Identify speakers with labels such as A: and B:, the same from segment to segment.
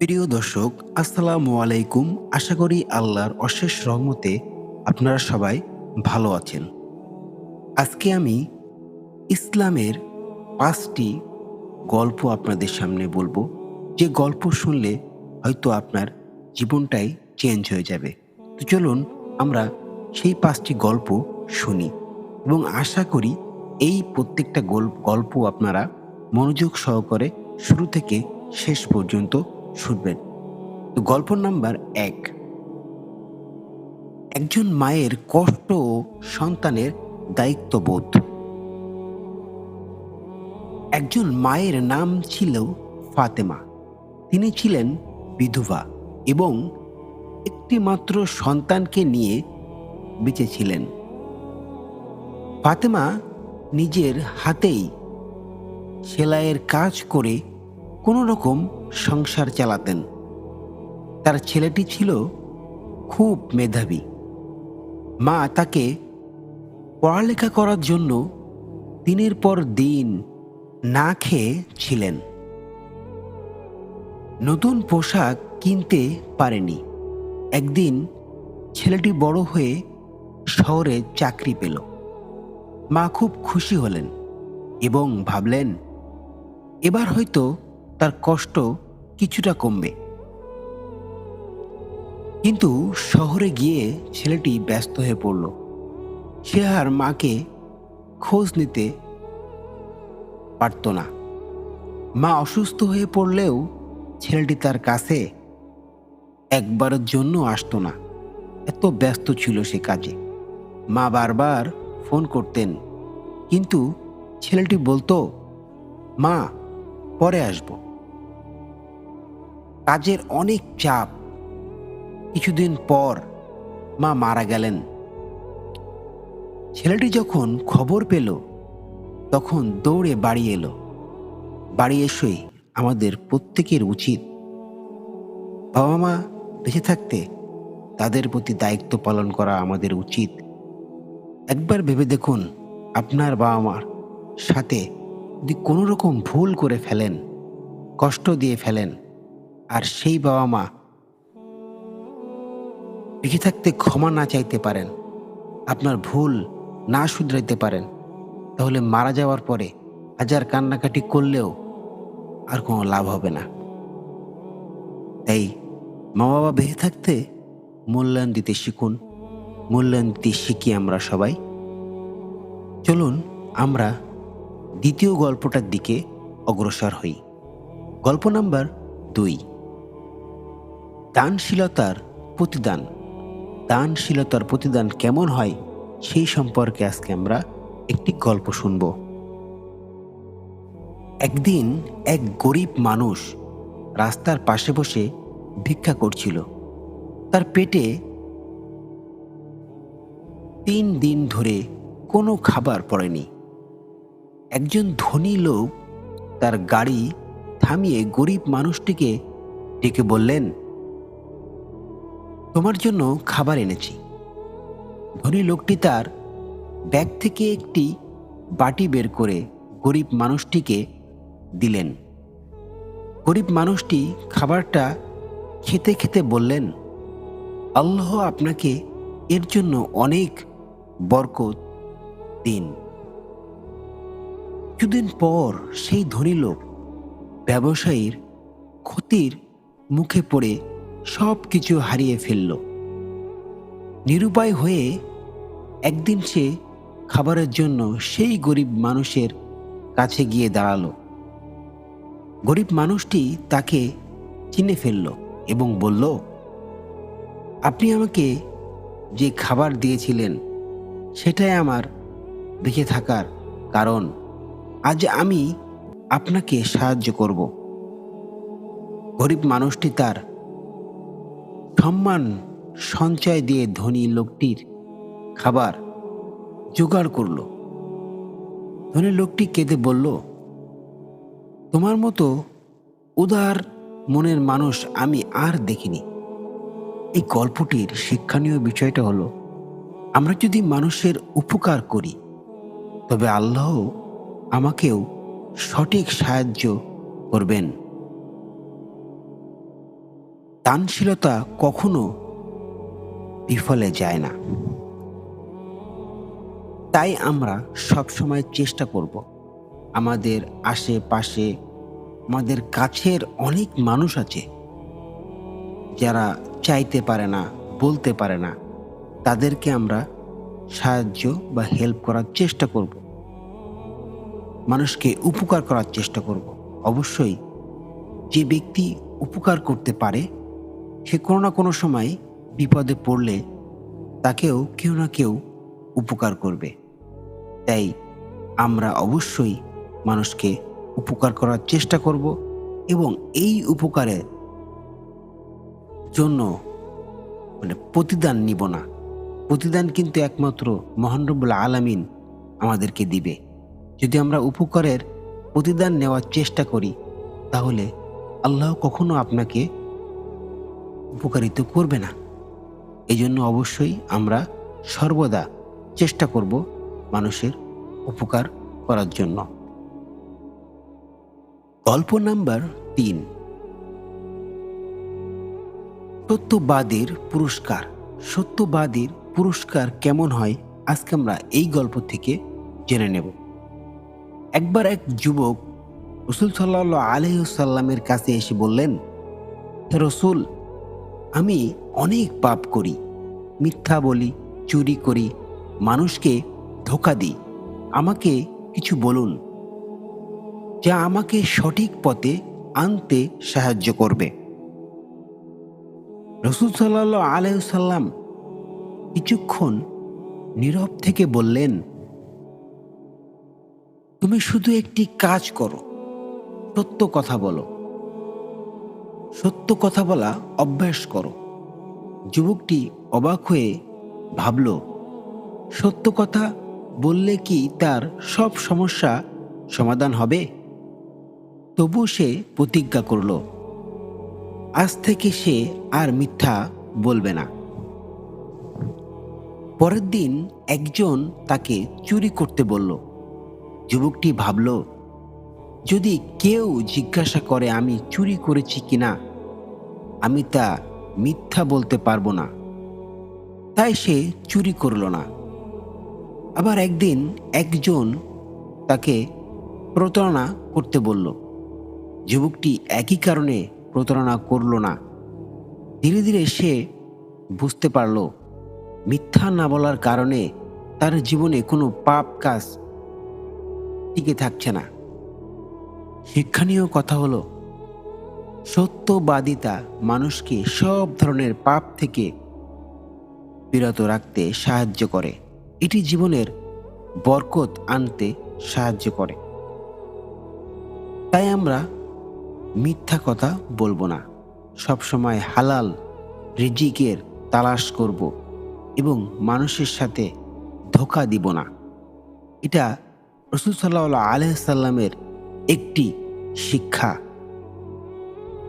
A: প্রিয় দর্শক, আসসালামু আলাইকুম। আশা করি আল্লাহর অশেষ রহমতে আপনারা সবাই ভালো আছেন। আজকে আমি ইসলামের পাঁচটি গল্প আপনাদের সামনে বলব। যে গল্প শুনলে হয়তো আপনার জীবনটাই চেঞ্জ হয়ে যাবে। তো চলুন আমরা সেই পাঁচটি গল্প শুনি এবং আশা করি এই প্রত্যেকটা গল্প আপনারা মনোযোগ সহকারে শুরু থেকে শেষ পর্যন্ত শুনবেন। তো গল্প নাম্বার এক। একজন মায়ের কষ্ট সন্তানের দায়িত্ববোধ। একজন মায়ের নাম ছিল ফাতেমা। তিনি ছিলেন বিধবা এবং একটি মাত্র সন্তানকে নিয়ে বেঁচে ছিলেন ফাতেমা নিজের হাতেই সেলাইয়ের কাজ করে কোনো রকম সংসার চালাতেন। তার ছেলেটি ছিল খুব মেধাবী। মা তাকে পড়ালেখা করার জন্য দিনের পর দিন না খেয়ে ছিলেন। নতুন পোশাক কিনতে পারেনি। একদিন ছেলেটি বড় হয়ে শহরে চাকরি পেল। মা খুব খুশি হলেন এবং ভাবলেন, এবার হয়তো তার কষ্ট কিছুটা কমবে। কিন্তু শহরে গিয়ে ছেলেটি ব্যস্ত হয়ে পড়ল। সে আর মাকে খোঁজ নিতে পারত না। মা অসুস্থ হয়ে পড়লেও ছেলেটি তার কাছে একবারের জন্য আসতো না। এত ব্যস্ত ছিল সে কাজে। মা বারবার ফোন করতেন, কিন্তু ছেলেটি বলতো, মা, পরে আসব। কাজের অনেক চাপ। কিছুদিন পর মা মারা গেলেন। ছেলেটি যখন খবর পেল, তখন দৌড়ে বাড়ি এলো। বাড়ি এসেই আমাদের প্রত্যেকের উচিত বাবা মা বেঁচে থাকতে তাদের প্রতি দায়িত্ব পালন করা আমাদের উচিত। একবার ভেবে দেখুন, আপনার বাবা মার সাথে যদি কোনো রকম ভুল করে ফেলেন, কষ্ট দিয়ে ফেলেন আর সেই বাবা মা বেঁচে থাকতে ক্ষমা না চাইতে পারেন, আপনার ভুল না শুধরাইতে পারেন, তাহলে মারা যাওয়ার পরে হাজার কান্নাকাটি করলেও আর কোনো লাভ হবে না। তাই মা বাবা বেঁচে থাকতে মূল্যায়ন দিতে শিখুন, মূল্যায়ন দিতে শিখি আমরা সবাই। চলুন আমরা দ্বিতীয় গল্পটার দিকে অগ্রসর হই। গল্প নাম্বার দুই। দানশীলতার প্রতিদান। দানশীলতার প্রতিদান কেমন হয় সেই সম্পর্কে আজকে আমরা একটি গল্প শুনব। একদিন এক গরিব মানুষ রাস্তার পাশে বসে ভিক্ষা করছিল। তার পেটে তিন দিন ধরে কোনো খাবার পড়েনি। একজন ধনী লোক তার গাড়ি থামিয়ে গরিব মানুষটিকে ডেকে বললেন তোমার জন্য খাবার এনেছি। ধনী লোকটি তার ব্যাগ থেকে একটি বাটি বের করে গরিব মানুষটিকে দিলেন। গরিব মানুষটি খাবারটা খেতে খেতে বললেন, আল্লাহ আপনাকে এর জন্য অনেক বরকত দিন। কিছুদিন পর সেই ধনী লোক ব্যবসায়ীর ক্ষতির মুখে পড়ে সব কিছু হারিয়ে ফেলল। নিরুপায় হয়ে একদিন সে খাবারের জন্য সেই গরিব মানুষের কাছে গিয়ে দাঁড়াল। গরিব মানুষটি তাকে চিনে ফেলল এবং বলল, আপনি আমাকে যে খাবার দিয়েছিলেন, সেটাই আমার বেঁচে থাকার কারণ। আজ আমি আপনাকে সাহায্য করব। গরিব মানুষটি তার সম্মান, সঞ্চয় দিয়ে ধনী লোকটির খাবার জোগাড় করল। ধনী লোকটি কেঁদে বলল, তোমার মতো উদার মনের মানুষ আমি আর দেখিনি। এই গল্পটির শিক্ষণীয় বিষয়টা হলো, আমরা যদি মানুষের উপকার করি, তবে আল্লাহ আমাকেও সঠিক সাহায্য করবেন। দানশীলতা কখনো বিফলে যায় না। তাই আমরা সবসময় চেষ্টা করব আমাদের আশেপাশে, আমাদের কাছের অনেক মানুষ আছে যারা চাইতে পারে না, বলতে পারে না। তাদেরকে আমরা সাহায্য বা হেল্প করার চেষ্টা করব। মানুষকে উপকার করার চেষ্টা করব। অবশ্যই যে ব্যক্তি উপকার করতে পারে সে কোনো না কোনো সময় বিপদে পড়লে তাকেও কেউ না কেউ উপকার করবে। তাই আমরা অবশ্যই মানুষকে উপকার করার চেষ্টা করব এবং এই উপকারের জন্য মানে প্রতিদান নিব না। প্রতিদান কিন্তু একমাত্র মহানরবুল আলামিন আমাদেরকে দিবে। যদি আমরা উপকারের প্রতিদান নেওয়ার চেষ্টা করি, তাহলে আল্লাহ কখনো আপনাকে উপকারিত করবে না। এজন্য অবশ্যই আমরা সর্বদা চেষ্টা করব মানুষের উপকার করার জন্য। গল্প নাম্বার তিন। সত্যবাদীর পুরস্কার। সত্যবাদীর পুরস্কার কেমন হয় আজকে আমরা এই গল্প থেকে জেনে নেব। একবার এক যুবক রসুল সাল্লাহ আলহ্লামের কাছে এসে বললেন রসুল আমি অনেক পাপ করি, মিথ্যা বলি, চুরি করি, মানুষকে ধোকা দিই। আমাকে কিছু বলুন, যা আমাকে সঠিক পথে আনতে সাহায্য করবে। রসুল সাল্লাহ আলহ্লাম কিছুক্ষণ নীরব থেকে বললেন, তুমি শুধু একটি কাজ করো, সত্য কথা বলো। সত্য কথা বলা অভ্যাস করো। যুবকটি অবাক হয়ে ভাবল, সত্য কথা বললে কি তার সব সমস্যা সমাধান হবে? তবু সে প্রতিজ্ঞা করল, আজ থেকে সে আর মিথ্যা বলবে না। পরের দিন একজন তাকে চুরি করতে বলল। যুবকটি ভাবল যদি কেউ জিজ্ঞাসা করে আমি চুরি করেছি কিনা, আমি তা মিথ্যা বলতে পারব না। তাই সে চুরি করল না। আবার একদিন একজন তাকে প্রতারণা করতে বলল। যুবকটি একই কারণে প্রতারণা করল না। ধীরে ধীরে সে বুঝতে পারল, মিথ্যা না বলার কারণে তার জীবনে কোনো পাপ কাজ টিকে থাকছে না। শিক্ষণীয় কথা হলো, সত্যবাদিতা মানুষকে সব ধরনের পাপ থেকে বিরত রাখতে সাহায্য করে। এটি জীবনের বরকত আনতে সাহায্য করে। তাই আমরা মিথ্যা কথা বলব না। সবসময় হালাল রিজিকের তালাশ করব এবং মানুষের সাথে ধোকা দিব না। এটা রসুল সাল্লাহ আলহামের একটি শিক্ষা।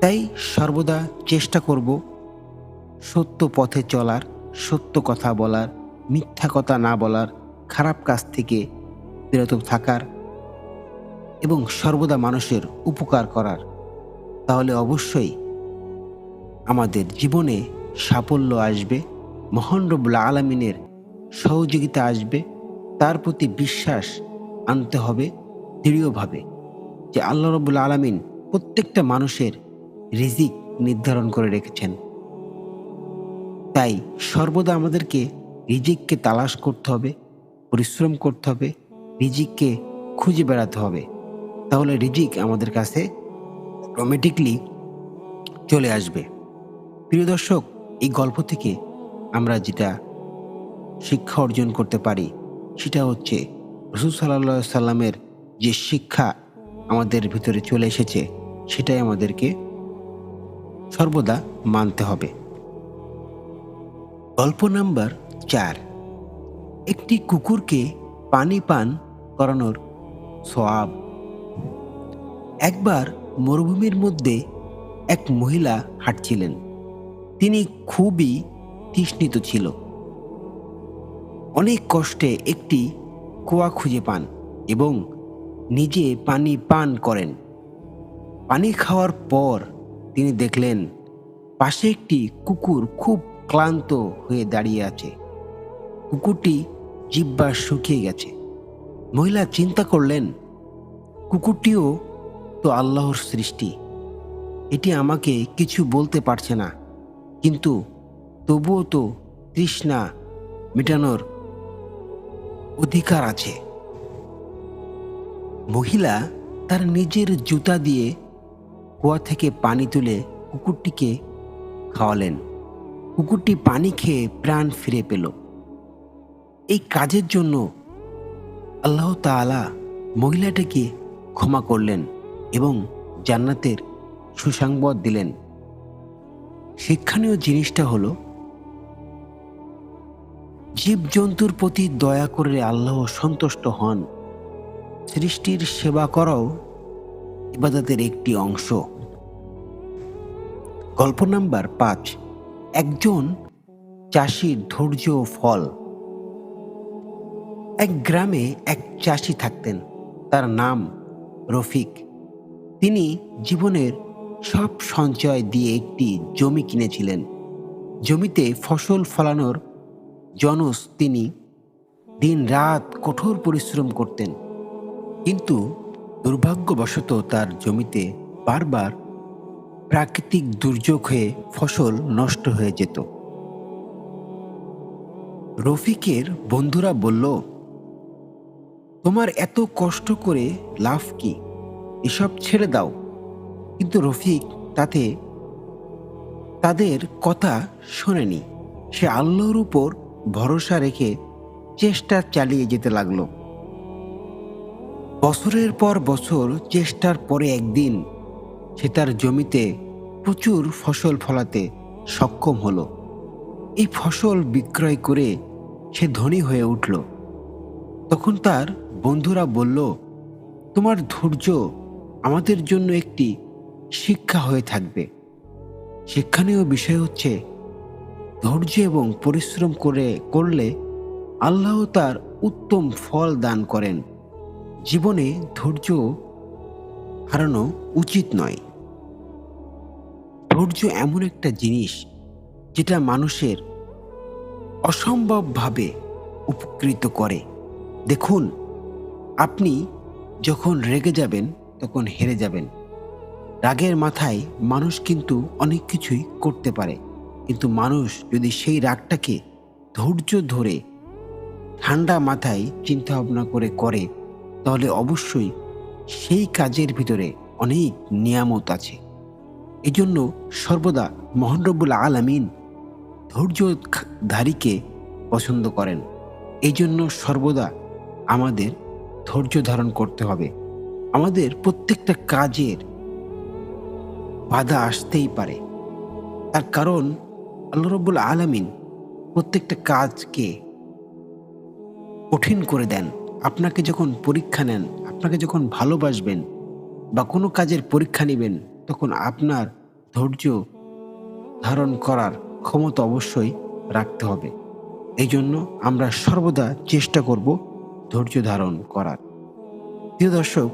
A: তাই সর্বদা চেষ্টা করব সত্য পথে চলার, সত্য কথা বলার, মিথ্যা কথা না বলার, খারাপ কাজ থেকে বিরত থাকার এবং সর্বদা মানুষের উপকার করার। তাহলে অবশ্যই আমাদের জীবনে সাফল্য আসবে, মহান রব্বুল আলমিনের সহযোগিতা আসবে, তার প্রতি বিশ্বাস আনতে হবে দৃঢ়ভাবে। যে আল্লাহ রব্বুল আলমিন প্রত্যেকটা মানুষের রিজিক নির্ধারণ করে রেখেছেন। তাই সর্বদা আমাদেরকে রিজিককে তালাশ করতে হবে, পরিশ্রম করতে হবে, রিজিককে খুঁজে বেড়াতে হবে। তাহলে রিজিক আমাদের কাছে অটোমেটিকলি চলে আসবে। প্রিয় দর্শক, এই গল্প থেকে আমরা যেটা শিক্ষা অর্জন করতে পারি, সেটা হচ্ছে রসুল সাল্লা সাল্লামের যে শিক্ষা আমাদের ভিতরে চলে এসেছে, সেটাই আমাদেরকে সর্বদা মানতে হবে। গল্প নাম্বার চার। একটি কুকুরকে পানি পান করানোর সোয়াব একবার মরুভূমির মধ্যে এক মহিলা হাঁটছিলেন। তিনি খুবই তৃষ্ণিত ছিল। অনেক কষ্টে একটি কুয়া খুঁজে পান এবং নিজে পানি পান করেন। পানি খাওয়ার পর তিনি দেখলেন, পাশে একটি কুকুর খুব ক্লান্ত হয়ে দাঁড়িয়ে আছে। কুকুরটি জিব্বা শুকিয়ে গেছে। মহিলা চিন্তা করলেন, কুকুরটিও তো আল্লাহর সৃষ্টি। এটি আমাকে কিছু বলতে পারছে না, কিন্তু তবুও তো তৃষ্ণা মেটানোর অধিকার আছে। মহিলা তার নিজের জুতা দিয়ে কুয়া থেকে পানি তুলে কুকুরটিকে খাওয়ালেন। কুকুরটি পানি খেয়ে প্রাণ ফিরে পেল। এই কাজের জন্য আল্লাহ তাআলা মহিলাটাকে ক্ষমা করলেন এবং জান্নাতের সুসংবাদ দিলেন। শিক্ষণীয় জিনিসটা হলো, জীবজন্তুর প্রতি দয়া করে আল্লাহ সন্তুষ্ট হন। সৃষ্টির সেবা করাও ইবাদতের একটি অংশ। গল্প নাম্বার পাঁচ, একজন চাষির ধৈর্য ফল। এক গ্রামে এক চাষি থাকতেন, তার নাম রফিক। তিনি জীবনের সব সঞ্চয় দিয়ে একটি জমি কিনেছিলেন। জমিতে ফসল ফলানোর জনস তিনি দিন রাত কঠোর পরিশ্রম করতেন। কিন্তু দুর্ভাগ্যবশত তার জমিতে বারবার প্রাকৃতিক দুর্যোগ হয়ে ফসল নষ্ট হয়ে যেত। রফিকের বন্ধুরা বলল, তোমার এত কষ্ট করে লাভ কি? এসব ছেড়ে দাও। কিন্তু রফিক তাতে তাদের কথা শোনেনি। সে আল্লাহর উপর ভরসা রেখে চেষ্টা চালিয়ে যেতে লাগল। বছরের পর বছর চেষ্টার পরে একদিন সে তার জমিতে প্রচুর ফসল ফলাতে সক্ষম হলো। এই ফসল বিক্রয় করে সে ধনী হয়ে উঠল। তখন তার বন্ধুরা বলল, তোমার ধৈর্য আমাদের জন্য একটি শিক্ষা হয়ে থাকবে। শিক্ষণীয় বিষয় হচ্ছে, ধৈর্য এবং পরিশ্রম করে, করলে আল্লাহ তার উত্তম ফল দান করেন। জীবনে ধৈর্য হারানো উচিত নয়। ধৈর্য এমন একটা জিনিস যেটা মানুষের অসম্ভবভাবে উপকৃত করে। দেখুন, আপনি যখন রেগে যাবেন, তখন হেরে যাবেন। রাগের মাথায় মানুষ কিন্তু অনেক কিছুই করতে পারে। কিন্তু মানুষ যদি সেই রাগটাকে ধৈর্য ধরে ঠান্ডা মাথায় চিন্তা ভাবনা করে করে তাহলে অবশ্যই সেই কাজের ভিতরে অনেক নিয়ামত আছে। এজন্য সর্বদা মহানরবুল আলামিন ধৈর্যধারীকে পছন্দ করেন। এই জন্য সর্বদা আমাদের ধৈর্য ধারণ করতে হবে। আমাদের প্রত্যেকটা কাজের বাধা আসতেই পারে। তার কারণ আল্লাহ রব্বুল আলামিন প্রত্যেকটা কাজকে কঠিন করে দেন। আপনাকে যখন পরীক্ষা নেন, আপনাকে যখন ভালোবাসবেন বা কোনো কাজের পরীক্ষা নেবেন, তখন আপনার ধৈর্য ধারণ করার ক্ষমতা অবশ্যই রাখতে হবে। এই জন্য আমরা সর্বদা চেষ্টা করব ধৈর্য ধারণ করার। প্রিয় দর্শক,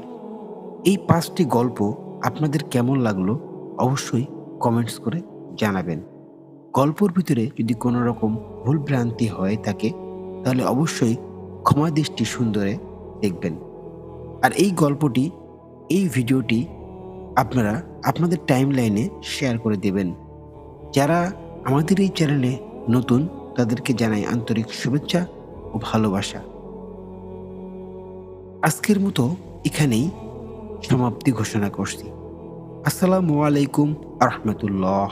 A: এই পাঁচটি গল্প আপনাদের কেমন লাগল অবশ্যই কমেন্টস করে জানাবেন। গল্পর ভিতরে যদি কোনো রকম ভুল ভ্রান্তি হয়ে থাকে, তাহলে অবশ্যই ক্ষমা দৃষ্টি সুন্দরে দেখবেন। আর এই গল্পটি, এই ভিডিওটি আপনারা আপনাদের টাইম লাইনে শেয়ার করে দেবেন। যারা আমাদের এই চ্যানেলে নতুন, তাদেরকে জানাই আন্তরিক শুভেচ্ছা ও ভালোবাসা। আজকের মতো এখানেই সমাপ্তি ঘোষণা করছি। আসসালামু আলাইকুম আহমতুল্লাহ